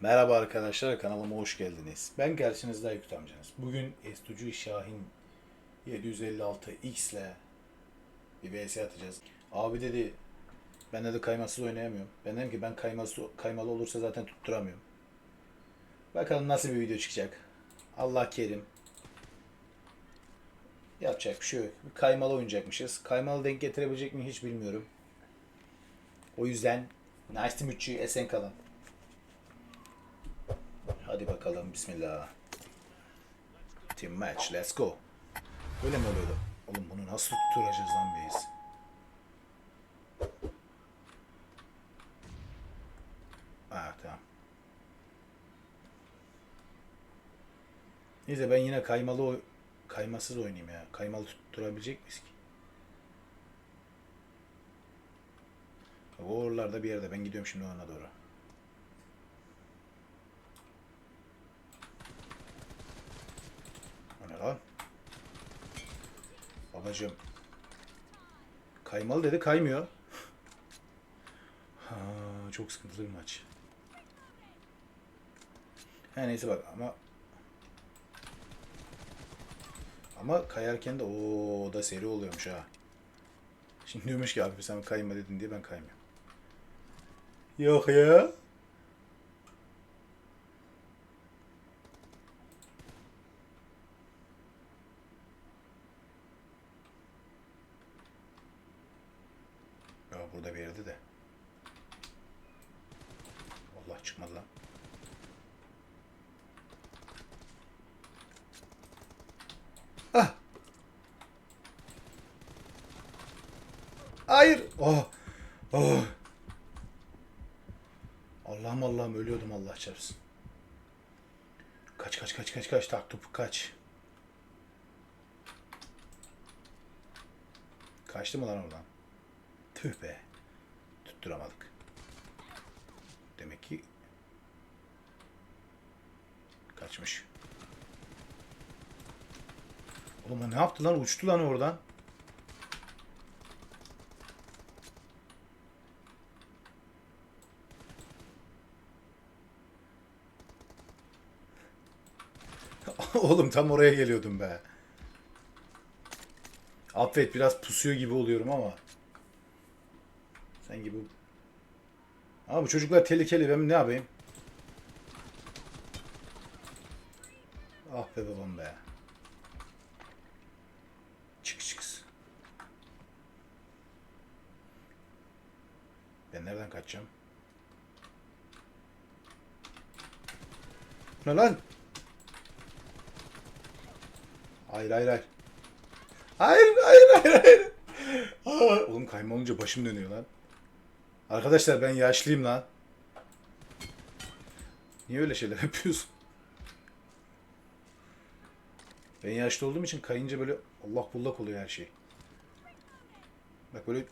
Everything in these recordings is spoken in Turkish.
Merhaba arkadaşlar kanalıma hoş geldiniz. Ben karşınızda Aykut amcanız. Bugün Estucu Şahin 756X ile bir vs atacağız. Abi dedi ben dedi kaymasız oynayamıyorum. Ben dedim ki ben kayması, kaymalı olursa zaten tutturamıyorum. Bakalım nasıl bir video çıkacak. Allah kerim. Yapacak bir şey yok. Kaymalı oynayacakmışız. Kaymalı denk getirebilecek mi hiç bilmiyorum. O yüzden Nice to meet you. Esen kalın. Hadi bakalım. Bismillah. Team match. Let's go. Böyle mi oluyordu? Oğlum bunu nasıl tutturacağız lan biz? Ha tamam. Neyse ben yine kaymalı kaymasız oynayayım ya. Kaymalı tutturabilecek miyiz ki? O oralarda bir yerde. Ben gidiyorum şimdi ona doğru. O ne lan? Babacım. Kaymalı dedi kaymıyor. Ha, çok sıkıntılı bir maç. He neyse bak ama ama kayarken de o da seri oluyormuş ha. Şimdi diyormuş ki abi sen kayma dedin diye ben kaymıyorum. Yok. Ya burada bir yerde de. Allah çıkmadı lan. Ah. Hayır. Oh. Oh. Allah'ım Allah'ım ölüyordum Allah çarpsın. Kaç kaç kaç kaç kaç tak topu kaç. Kaçtı mı lan oradan? Tüh be. Tutturamadık. Demek ki kaçmış. Oğlum ne yaptı lan? Uçtu lan oradan. Oğlum tam oraya geliyordum be. Affet biraz pusuyor gibi oluyorum ama. Sen gibi. Ama bu çocuklar tehlikeli. Ben ne yapayım? Ah be babam be. Çık çık. Ben nereden kaçacağım? Ne lan? Hayır hayır hayır. Hayır hayır hayır hayır. Oğlum kayma olunca başım dönüyor lan. Arkadaşlar ben yaşlıyım lan. Niye öyle şeyler yapıyorsun? Ben yaşlı olduğum için kayınca böyle Allah bullak oluyor her şey. Bak böyle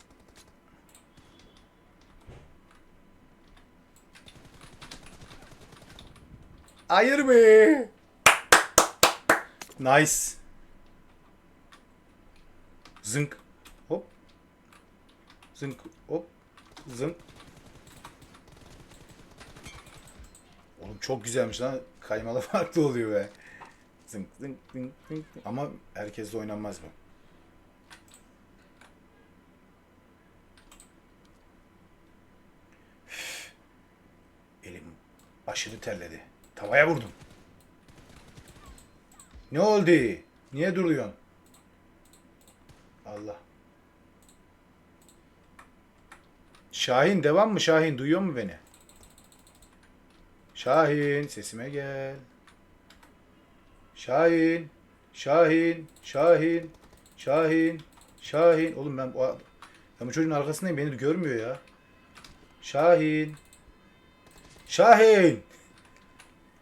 Hayır be. Nice. Zınk. Hop. Zınk. Hop. Zınk. Oğlum çok güzelmiş lan. Kaymalı farklı oluyor be. Zınk zınk zınk zınk. Ama herkesle oynanmaz. Üf. Elim aşırı terledi. Tavaya vurdum. Ne oldu? Niye duruyorsun? Allah. Şahin devam mı Şahin? Duyuyor mu beni? Şahin sesime gel. Şahin. Şahin. Şahin. Şahin. Şahin. Oğlum ben bu, ben bu çocuğun arkasındayım. Beni görmüyor ya. Şahin. Şahin.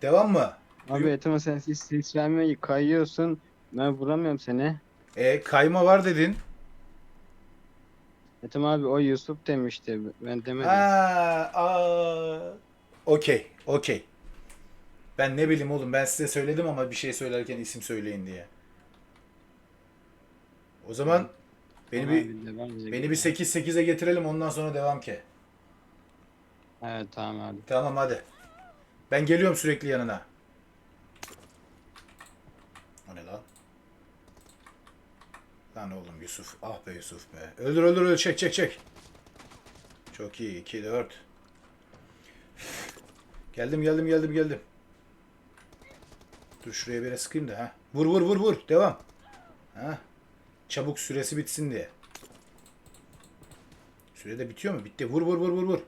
Devam mı? Abi Etema sen ses, ses vermeyi kayıyorsun. Ben vuramıyorum seni. E kayma var dedin. Ethem abi o Yusuf demişti. Ben demedim. Ha, aa. Okey, okey. Ben ne bileyim oğlum ben size söyledim ama bir şey söylerken isim söyleyin diye. O zaman beni Tamam bir devam edelim. beni bir 8 8'e getirelim ondan sonra devam ki. Evet tamam abi. Tamam hadi. Ben geliyorum sürekli yanına. O ne lan? Lan oğlum Yusuf. Ah be Yusuf be. Öldür öldür öldür. Çek çek çek. Çok iyi. 2 4. Geldim geldim geldim geldim. Dur şuraya bir sıkayım da ha. Vur vur vur vur. Devam. Ha. Çabuk süresi bitsin diye. Süre de bitiyor mu? Bitti. Vur vur vur vur vur.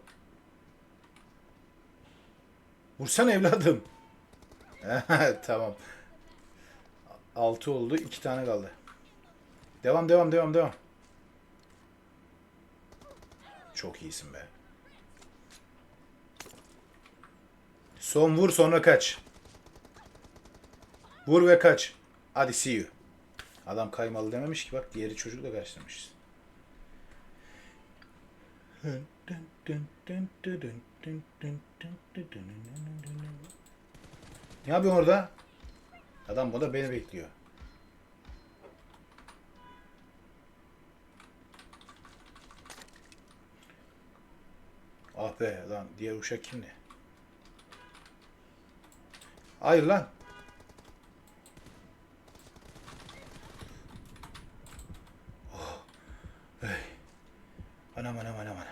Vursana evladım. tamam. 6 oldu. 2 tane kaldı. Devam devam devam devam. Çok iyisin be. Son vur sonra kaç. Vur ve kaç. Hadi see you. Adam kaymalı dememiş ki bak diğeri çocukla karşılamışız. Ne yapıyorsun orada? Adam burada beni bekliyor. Ah be lan diğer uşak kimdi? Hayır lan. Oh. Hey. Anam anam anam anam.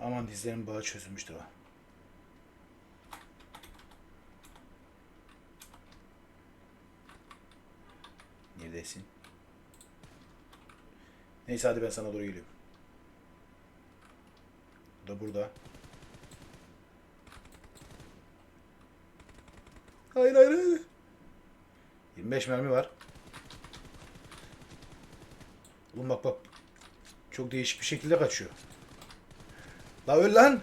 Aman dizlerin bağı çözülmüştür o. Neredesin? Neyse hadi ben sana doğru geliyorum. Bu da burada. Hayır hayır hayır. 25 mermi var. Oğlum bak bak. Çok değişik bir şekilde kaçıyor. La öl lan.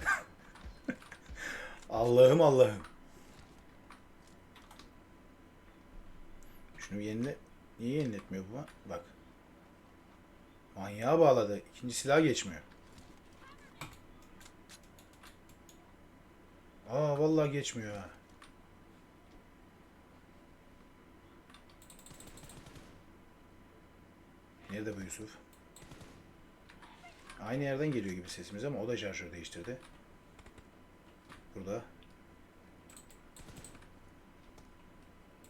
Allah'ım Allah'ım. Şunu yenile... Niye yeniletmiyor bu? Bak. Manyağa bağladı. İkinci silah geçmiyor. Aa vallahi geçmiyor ha. Nerede bu Yusuf? Aynı yerden geliyor gibi sesimiz ama o da şarjör değiştirdi. Burada.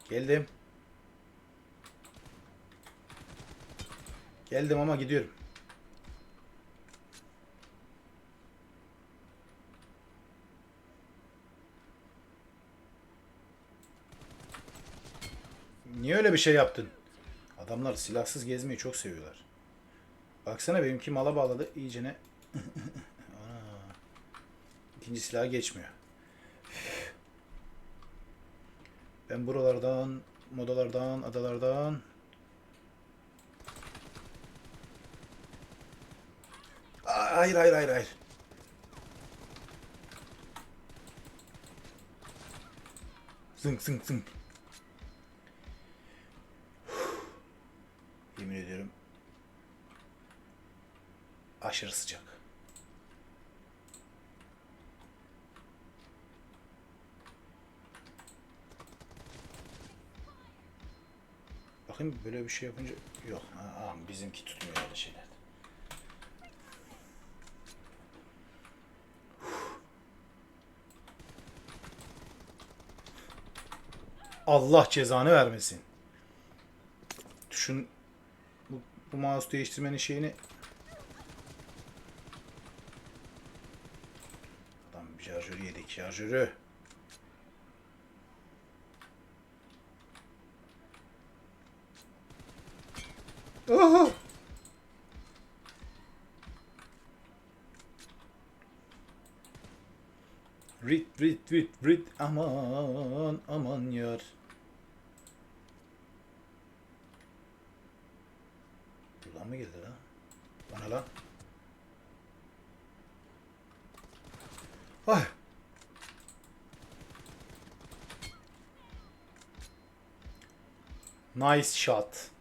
Geldim. Geldim ama gidiyorum. Niye öyle bir şey yaptın? Adamlar silahsız gezmeyi çok seviyorlar. Baksana benimki mala bağladı iyicene. İkinci silaha geçmiyor. Ben buralardan, modalardan, adalardan Hayır hayır hayır hayır. Zınk zınk zınk. Aşırı sıcak. Bakayım böyle bir şey yapınca yok. Aa, bizimki tutmuyor öyle şeyler. Allah cezanı vermesin. Tuşun bu, bu mouse değiştirmenin şeyini Adam şarjörü. Oho! Rit rit rit rit aman aman yar. Buradan mı geldi lan? Bana lan. Ay. Nice shot.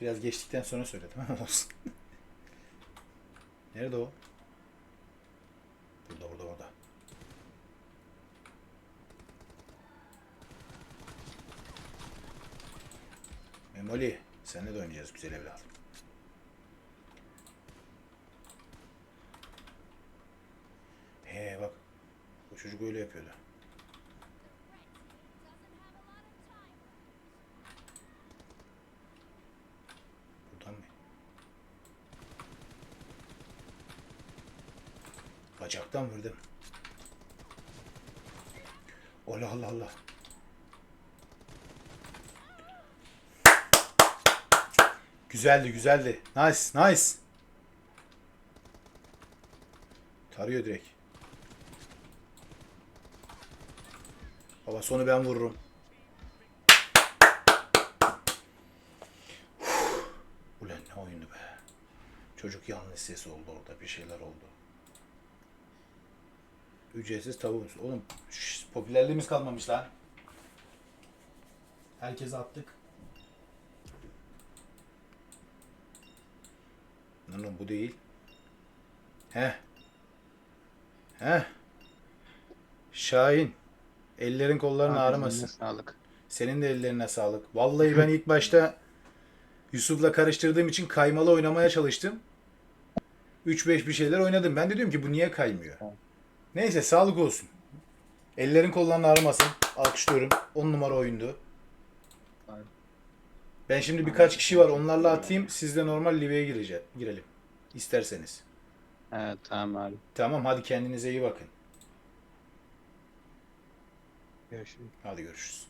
Biraz geçtikten sonra söyledim ama olsun. Nerede o? Burada burada burada. Memoli, seninle de oynayacağız güzel evladım. He bak çocuk öyle yapıyordu. Buradan mı? Bacaktan vurdum. Allah Allah Allah. Güzeldi güzeldi. Nice nice. Tarıyor direkt. Baba sonu ben vururum. Ulan ne oyundu be. Çocuk yanlış ses oldu orada. Bir şeyler oldu. Ücretsiz tavuğumuz. Oğlum şş, popülerliğimiz kalmamış lan. Herkese attık. Oğlum bu değil. Heh. Heh. Şahin. Ellerin kolların Abi, ağrımasın. Sağlık. Senin de ellerine sağlık. Vallahi ben ilk başta Yusuf'la karıştırdığım için kaymalı oynamaya çalıştım. 3-5 bir şeyler oynadım. Ben de diyorum ki bu niye kaymıyor? Neyse sağlık olsun. Ellerin kolların ağrımasın. Alkışlıyorum. 10 numara oyundu. Ben şimdi birkaç kişi var. Onlarla atayım. Siz de normal liveye gireceğim, girelim. İsterseniz. Evet tamam abi. Tamam hadi kendinize iyi bakın. Görüşürüz. Hadi görüşürüz.